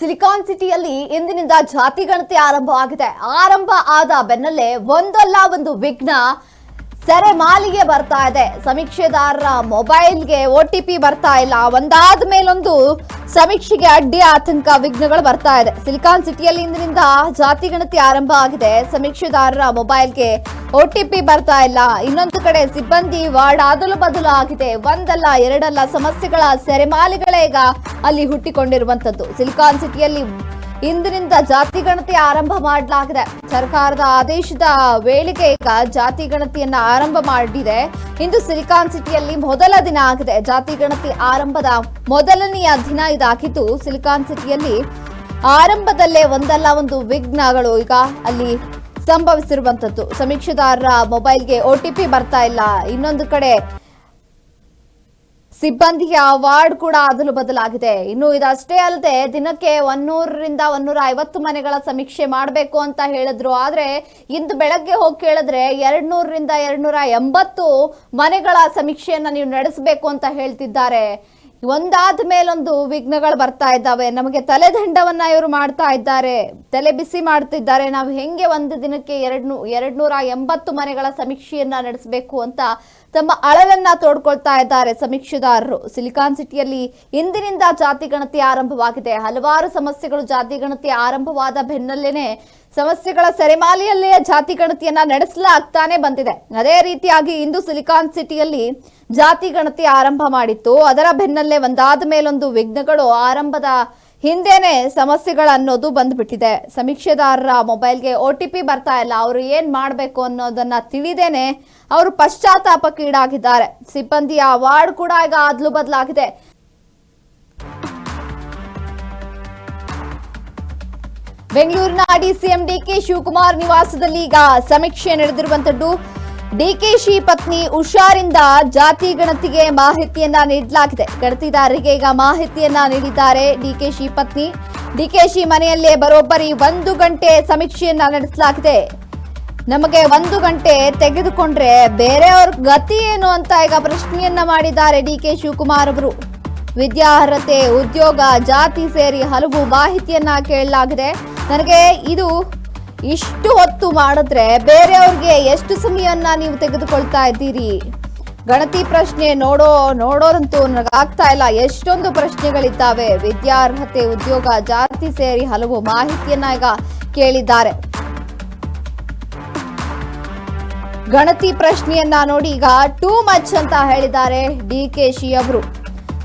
Silicon ಸಿಟಿಯಲ್ಲಿ ಇಂದಿನಿಂದ ಜಾತಿ ಗಣತಿ ಆಗಿದೆ. ಆರಂಭ ಆದ ಬೆನ್ನಲ್ಲೇ ಒಂದಲ್ಲ ಒಂದು ವಿಘ್ನ ಸೆರೆ ಮಾಲಿಗೆ ಬರ್ತಾ ಇದೆ. ಸಮೀಕ್ಷೆದಾರರ ಮೊಬೈಲ್ಗೆ ಒ ಟಿ ಪಿ ಬರ್ತಾ ಇಲ್ಲ. ಒಂದಾದ ಮೇಲೊಂದು ಸಮೀಕ್ಷೆಗೆ ಅಡ್ಡಿ ಆತಂಕ ವಿಘ್ನಗಳು ಬರ್ತಾ ಇದೆ. ಸಿಲಿಕಾನ್ ಸಿಟಿಯಲ್ಲಿ ಇಂದಿನಿಂದ ಜಾತಿ ಗಣತಿ ಆರಂಭ ಆಗಿದೆ. ಸಮೀಕ್ಷೆದಾರರ ಮೊಬೈಲ್ಗೆ ಒಟಿಪಿ ಬರ್ತಾ ಇಲ್ಲ. ಇನ್ನೊಂದು ಕಡೆ ಸಿಬ್ಬಂದಿ ವಾರ್ಡ್ ಅದಲು ಬದಲು ಆಗಿದೆ. ಒಂದಲ್ಲ, ಎರಡಲ್ಲ ಸಮಸ್ಯೆಗಳ ಸೆರೆಮಾಲಿಗಳೇ ಈಗ ಅಲ್ಲಿ ಹುಟ್ಟಿಕೊಂಡಿರುವಂತದ್ದು ಸಿಲಿಕಾನ್ ಸಿಟಿಯಲ್ಲಿ ಇಂದಿನಿಂದ ಜಾತಿ ಗಣತಿ ಆರಂಭ ಮಾಡಲಾಗಿದೆ. ಸರ್ಕಾರದ ಆದೇಶದ ವೇಳೆಗೆ ಈಗ ಜಾತಿ ಗಣತಿಯನ್ನ ಆರಂಭ ಮಾಡಿದೆ. ಇಂದು ಸಿಲಿಕಾನ್ ಸಿಟಿಯಲ್ಲಿ ಮೊದಲ ದಿನ ಆಗಿದೆ. ಜಾತಿ ಗಣತಿ ಆರಂಭದ ಮೊದಲನೆಯ ದಿನ ಇದಾಗಿದ್ದು, ಸಿಲಿಕಾನ್ ಸಿಟಿಯಲ್ಲಿ ಆರಂಭದಲ್ಲೇ ಒಂದಲ್ಲ ಒಂದು ವಿಘ್ನಗಳು ಈಗ ಅಲ್ಲಿ ಸಂಭವಿಸಿರುವಂತದ್ದು ಸಮೀಕ್ಷೆದಾರರ ಮೊಬೈಲ್ಗೆ ಒ ಟಿ ಪಿ ಬರ್ತಾ ಇಲ್ಲ. ಇನ್ನೊಂದು ಕಡೆ ಸಿಬ್ಬಂದಿಯ ಅವಾರ್ಡ್ ಕೂಡ ಅದಲು ಬದಲಾಗಿದೆ. ಇನ್ನು ಇದಷ್ಟೇ ಅಲ್ಲದೆ ದಿನಕ್ಕೆ ಒನ್ನೂರರಿಂದ ಒನ್ನೂರ ಐವತ್ತು ಮನೆಗಳ ಸಮೀಕ್ಷೆ ಮಾಡಬೇಕು ಅಂತ ಹೇಳಿದ್ರು. ಆದ್ರೆ ಇಂದು ಬೆಳಗ್ಗೆ ಹೋಗಿ ಕೇಳಿದ್ರೆ ಎರಡ್ ನೂರರಿಂದ ಎರಡ್ನೂರ ಎಂಬತ್ತು ಮನೆಗಳ ಸಮೀಕ್ಷೆಯನ್ನ ನೀವು ನಡೆಸಬೇಕು ಅಂತ ಹೇಳ್ತಿದ್ದಾರೆ. ಒಂದಾದ ಮೇಲೊಂದು ವಿಘ್ನಗಳು ಬರ್ತಾ ಇದ್ದಾವೆ. ನಮಗೆ ತಲೆದಂಡವನ್ನ ಇವರು ಮಾಡ್ತಾ ಇದ್ದಾರೆ. ತಲೆ ಬಿಸಿ ಮಾಡ್ತಿದ್ದಾರೆ. ನಾವು ಹೆಂಗೆ ಒಂದು ದಿನಕ್ಕೆ ಎರಡ್ ಎರಡ್ನೂರ ಎರಡ್ ನೂರ ಎಂಬತ್ತು ಮನೆಗಳ ಸಮೀಕ್ಷೆಯನ್ನ ನಡೆಸಬೇಕು ಅಂತ ತಮ್ಮ ಅಳಲನ್ನ ತೋಡ್ಕೊಳ್ತಾ ಇದ್ದಾರೆ ಸಮೀಕ್ಷೆದಾರರು. ಸಿಲಿಕಾನ್ ಸಿಟಿಯಲ್ಲಿ ಇಂದಿನಿಂದ ಜಾತಿ ಗಣತಿ ಆರಂಭವಾಗಿದೆ. ಹಲವಾರು ಸಮಸ್ಯೆಗಳು ಜಾತಿ ಗಣತಿ ಆರಂಭವಾದ ಬೆನ್ನಲ್ಲೇನೆ ಸಮಸ್ಯೆಗಳ ಸೆರೆಮಾಲಿಯಲ್ಲೇ ಜಾತಿ ಗಣತಿಯನ್ನ ನಡೆಸಲಾಗ್ತಾನೆ ಬಂದಿದೆ. ಅದೇ ರೀತಿಯಾಗಿ ಇಂದು ಸಿಲಿಕಾನ್ ಸಿಟಿಯಲ್ಲಿ ಜಾತಿ ಗಣತಿ ಆರಂಭ ಮಾಡಿತ್ತು. ಅದರ ಬೆನ್ನಲ್ಲೇ ಒಂದಾದ ಮೇಲೊಂದು ವಿಘ್ನಗಳು ಆರಂಭದ ಹಿಂದೆನೆ ಸಮಸ್ಯೆಗಳನ್ನೋದು ಬಂದ್ಬಿಟ್ಟಿದೆ. ಸಮೀಕ್ಷೆದಾರರ ಮೊಬೈಲ್ಗೆ ಒ ಟಿ ಪಿ ಬರ್ತಾ ಇಲ್ಲ. ಅವರು ಏನ್ ಮಾಡಬೇಕು ಅನ್ನೋದನ್ನ ತಿಳಿದೇನೆ ಅವರು ಪಶ್ಚಾತ್ತಾಪಕ್ಕೀಡಾಗಿದ್ದಾರೆ ಸಿಬ್ಬಂದಿಯ ವಾರ್ಡ್ ಕೂಡ ಈಗ ಅದ್ಲು ಬದಲಾಗಿದೆ. ಬೆಂಗಳೂರಿನ ಡಿಸಿಎಂ ಡಿಕೆ ಶಿವಕುಮಾರ್ ನಿವಾಸದಲ್ಲಿ ಈಗ ಸಮೀಕ್ಷೆ ನಡೆದಿರುವಂತದ್ದು ಡಿಕೆಶಿ ಪತ್ನಿ ಉಷಾರಿಂದ ಜಾತಿ ಗಣತಿಗೆ ಮಾಹಿತಿಯನ್ನ ನೀಡಲಾಗಿದೆ. ಗಣತಿದಾರರಿಗೆ ಈಗ ಮಾಹಿತಿಯನ್ನ ನೀಡಿದ್ದಾರೆ ಡಿಕೆಶಿ ಪತ್ನಿ. ಡಿಕೆಶಿ ಮನೆಯಲ್ಲೇ ಬರೋಬ್ಬರಿ ಒಂದು ಗಂಟೆ ಸಮೀಕ್ಷೆಯನ್ನ ನಡೆಸಲಾಗಿದೆ. ನಮಗೆ ಒಂದು ಗಂಟೆ ತೆಗೆದುಕೊಂಡ್ರೆ ಬೇರೆಯವ್ರ ಗತಿ ಏನು ಅಂತ ಈಗ ಪ್ರಶ್ನೆಯನ್ನ ಮಾಡಿದ್ದಾರೆ ಡಿ ಕೆ ಶಿವಕುಮಾರ್ ಅವರು. ವಿದ್ಯಾರ್ಹತೆ, ಉದ್ಯೋಗ, ಜಾತಿ ಸೇರಿ ಹಲವು ಮಾಹಿತಿಯನ್ನ ಕೇಳಲಾಗಿದೆ. ನನಗೆ ಇದು ಇಷ್ಟು ಹೊತ್ತು ಮಾಡಿದ್ರೆ ಬೇರೆಯವ್ರಿಗೆ ಎಷ್ಟು ಸಮಯನ್ನ ನೀವು ತೆಗೆದುಕೊಳ್ತಾ ಇದ್ದೀರಿ? ಗಣತಿ ಪ್ರಶ್ನೆ ನೋಡೋ, ನೋಡೋರಂತೂ ನನಗಾಗ್ತಾ ಇಲ್ಲ. ಎಷ್ಟೊಂದು ಪ್ರಶ್ನೆಗಳಿದ್ದಾವೆ. ವಿದ್ಯಾರ್ಹತೆ ಉದ್ಯೋಗ ಜಾತಿ ಸೇರಿ ಹಲವು ಮಾಹಿತಿಯನ್ನ ಈಗ ಕೇಳಿದ್ದಾರೆ. ಗಣತಿ ಪ್ರಶ್ನೆಯನ್ನ ನೋಡಿ ಈಗ ಟೂ ಮಚ್ ಅಂತ ಹೇಳಿದ್ದಾರೆ ಡಿ ಕೆ ಶಿ ಅವರು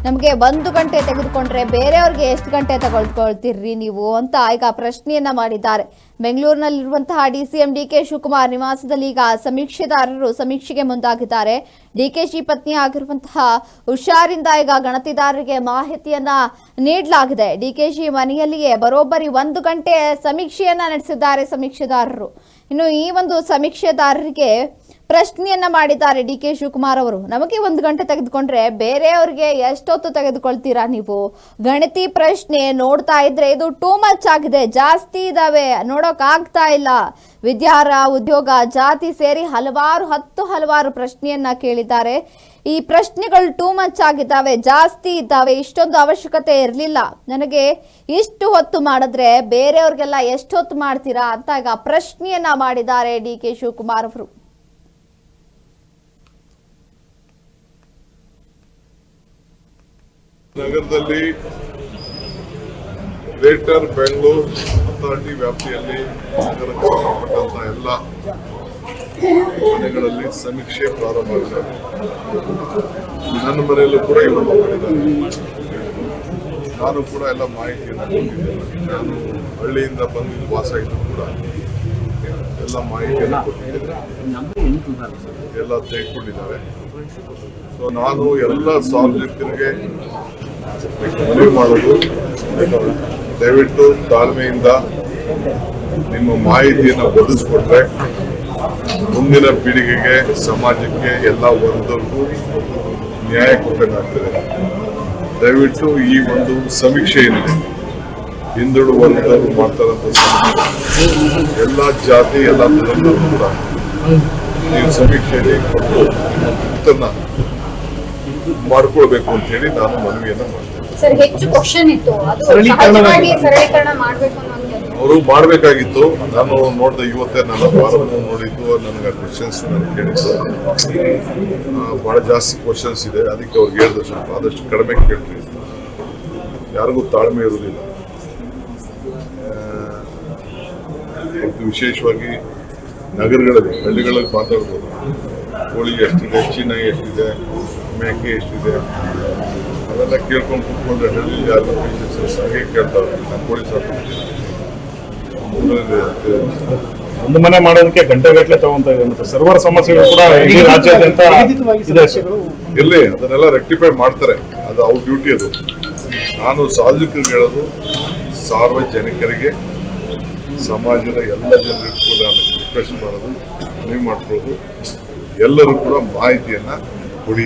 ನಮಗೆ ಒಂದು ಗಂಟೆ ತೆಗೆದುಕೊಂಡ್ರೆ ಬೇರೆಯವ್ರಿಗೆ ಎಷ್ಟು ಗಂಟೆ ತಗೊಳ್ಕೊಳ್ತೀರಿ ನೀವು ಅಂತ ಈಗ ಪ್ರಶ್ನೆಯನ್ನ ಮಾಡಿದ್ದಾರೆ. ಬೆಂಗಳೂರಿನಲ್ಲಿರುವಂತಹ D C M D K Shivakumar ನಿವಾಸದಲ್ಲಿ ಈಗ ಸಮೀಕ್ಷೆದಾರರು ಸಮೀಕ್ಷೆಗೆ ಮುಂದಾಗಿದ್ದಾರೆ. ಡಿ ಕೆ ಶಿ ಪತ್ನಿ ಆಗಿರುವಂತಹ ಹುಷಾರಿಂದ ಈಗ ಗಣತಿದಾರರಿಗೆ ಮಾಹಿತಿಯನ್ನ ನೀಡಲಾಗಿದೆ. ಡಿ ಕೆ ಶಿ ಮನೆಯಲ್ಲಿಯೇ ಬರೋಬ್ಬರಿ ಒಂದು ಗಂಟೆ ಸಮೀಕ್ಷೆಯನ್ನ ನಡೆಸಿದ್ದಾರೆ ಸಮೀಕ್ಷೆದಾರರು. ಇನ್ನು ಈ ಒಂದು ಸಮೀಕ್ಷೆದಾರರಿಗೆ ಪ್ರಶ್ನೆಯನ್ನ ಮಾಡಿದ್ದಾರೆ ಡಿ ಕೆ ಶಿವಕುಮಾರ್ ಅವರು. ನಮಗೆ ಒಂದು ಗಂಟೆ ತೆಗೆದುಕೊಂಡ್ರೆ ಬೇರೆಯವ್ರಿಗೆ ಎಷ್ಟೊತ್ತು ತೆಗೆದುಕೊಳ್ತೀರಾ ನೀವು? ಗಣತಿ ಪ್ರಶ್ನೆ ನೋಡ್ತಾ ಇದ್ರೆ ಇದು ಟೂ ಮಚ್ ಆಗಿದೆ, ಜಾಸ್ತಿ ಇದಾವೆ, ನೋಡೋಕ್ ಆಗ್ತಾ ಇಲ್ಲ. ವಿದ್ಯಾರ ಉದ್ಯೋಗ ಜಾತಿ ಸೇರಿ ಹಲವಾರು, ಹತ್ತು ಹಲವಾರು ಪ್ರಶ್ನೆಯನ್ನ ಕೇಳಿದ್ದಾರೆ. ಈ ಪ್ರಶ್ನೆಗಳು ಟೂ ಮಚ್ ಆಗಿದ್ದಾವೆ, ಜಾಸ್ತಿ ಇದ್ದಾವೆ, ಇಷ್ಟೊಂದು ಅವಶ್ಯಕತೆ ಇರಲಿಲ್ಲ. ನನಗೆ ಇಷ್ಟು ಹೊತ್ತು ಮಾಡಿದ್ರೆ ಬೇರೆಯವ್ರಿಗೆಲ್ಲ ಎಷ್ಟು ಹೊತ್ತು ಮಾಡ್ತೀರಾ ಅಂತ ಈಗ ಪ್ರಶ್ನೆಯನ್ನ ಮಾಡಿದ್ದಾರೆ ಡಿ ಕೆ ಶಿವಕುಮಾರ್ ಅವರು. ನಗರದಲ್ಲಿ ಗ್ರೇಟರ್ ಬೆಂಗಳೂರು ಅಥಾರಿಟಿ ವ್ಯಾಪ್ತಿಯಲ್ಲಿ ನಗರಕ್ಕೆ ಸಂಬಂಧಪಟ್ಟಂತ ಎಲ್ಲ ಮನೆಗಳಲ್ಲಿ ಸಮೀಕ್ಷೆ ಪ್ರಾರಂಭ ಆಗಿದೆ. ನನ್ನ ಮನೆಯಲ್ಲೂ ಕೂಡ ಇವರು ನಾನು ಕೂಡ ಎಲ್ಲ ಮಾಹಿತಿಯನ್ನು ಕೊಟ್ಟಿದ್ದೇನೆ. ನಾನು ಹಳ್ಳಿಯಿಂದ ಬಂದು ವಾಸ ಇದ್ದು ಕೂಡ ಎಲ್ಲ ಮಾಹಿತಿಯನ್ನು ಕೊಟ್ಟಿದ್ದೇನೆ. ಎಲ್ಲ ತೆಗೆದುಕೊಂಡಿದ್ದಾರೆ ಸೊ ನಾನು ಎಲ್ಲ ಸಾರ್ವಜನಿಕರಿಗೆ ಮನವಿ ಮಾಡೋದು ದಯವಿಟ್ಟು ತಾಳ್ಮೆಯಿಂದ ನಿಮ್ಮ ಮಾಹಿತಿಯನ್ನು ಒದಗಿಸ್ಕೊಟ್ರೆ ಮುಂದಿನ ಪೀಳಿಗೆಗೆ, ಸಮಾಜಕ್ಕೆ ಎಲ್ಲ ವರ್ಗದವ್ರಿಗೂ ನ್ಯಾಯ ಕೊಡಬೇಕಾಗ್ತದೆ. ದಯವಿಟ್ಟು ಈ ಒಂದು ಸಮೀಕ್ಷೆ ಏನಿದೆ ಹಿಂದುಳು ವರ್ಗದವರು ಮಾಡ್ತಾರಂತ ಎಲ್ಲ ಜಾತಿ, ಎಲ್ಲ ಕೂಡ ನೀವು ಸಮೀಕ್ಷೆಯಲ್ಲಿ ಕೊಟ್ಟು ಮಾಡ್ಕೊಳ್ಬೇಕು ಅಂತ ಹೇಳಿ ನಾನು ಮನವಿಯನ್ನ ಮಾಡ್ತೇನೆ. ಸರ್ ಹೆಚ್ಚು ಕ್ವಶನ್ ಇತ್ತು. ಅದು ಸರಳೀಕರಣ ಸಹಜವಾಗಿ ಸರಳೀಕರಣ ಮಾಡ್ಬೇಕು ಅವರು ಮಾಡಬೇಕಾಗಿತ್ತು. ನಾನು ನೋಡಿದೆ ಇವತ್ತೇ ನನ್ನ ಫಾರಮ್ ನೋಡಿದ್ದು ನನಗೆ ಕ್ವಶನ್ಸ್ ನಾನು ಕೇಳಿದ್ದು. ಆ, ಬಹಳ ಜಾಸ್ತಿ ಕ್ವಶನ್ಸ್ ಇದೆ. ಅದಕ್ಕೆ ಅವ್ರಿಗೆ ಹೇಳಿದೆ ಸ್ವಲ್ಪ ಆದಷ್ಟು ಕಡಿಮೆ ಕೇಳ್ರಿ. ಯಾರಿಗೂ ತಾಳ್ಮೆ ಇರುವುದಿಲ್ಲ ಆ, ಮತ್ತು ವಿಶೇಷವಾಗಿ ನಗರಗಳಲ್ಲಿ ಹಳ್ಳಿಗಳಲ್ಲಿ ಮಾತಾಡ್ಬೋದು. ಕೋಳಿ ಎಷ್ಟಿದೆ ಚೀನಾ ಎಷ್ಟಿದೆ ಮೇಕೆ ಎಷ್ಟಿದೆ ಅದೆಲ್ಲ ಕೇಳ್ಕೊಂಡು ಕುತ್ಕೊಂಡ್ರೆ ಹಳ್ಳಿ ಯಾರು ಹಾಗೆ ಕೇಳ್ತಾರೆ ಪೊಲೀಸ್ ಒಂದು ಮನೆ ಮಾಡೋದಕ್ಕೆ ಗಂಟೆಗಟ್ಟಲೆ ತಗೊಂತ ಇದೆ ಮತ್ತೆ ಸರ್ವರ್ ಸಮಸ್ಯೆಗಳು ಕೂಡ ಇಡೀ ರಾಜ್ಯಾದ್ಯಂತ. ಇರ್ಲಿ ಅದನ್ನೆಲ್ಲ ರೆಕ್ಟಿಫೈ ಮಾಡ್ತಾರೆ. ಅದು ಅವ್ರ ಡ್ಯೂಟಿ ಅದು. ನಾನು ಸಾರ್ವಜನಿಕರಿಗೆ ಹೇಳೋದು ಸಾರ್ವಜನಿಕರಿಗೆ ಸಮಾಜದ ಎಲ್ಲ ಜನರಿಗೂ ಕೂಡ ಡಿಸ್ಕಷನ್ ಮಾಡೋದು ಮನವಿ ಮಾಡ್ಕೊಳ್ಳೋದು. ಎಲ್ಲರೂ ಕೂಡ ಮಾಹಿತಿಯನ್ನು ಕೊಡಿ.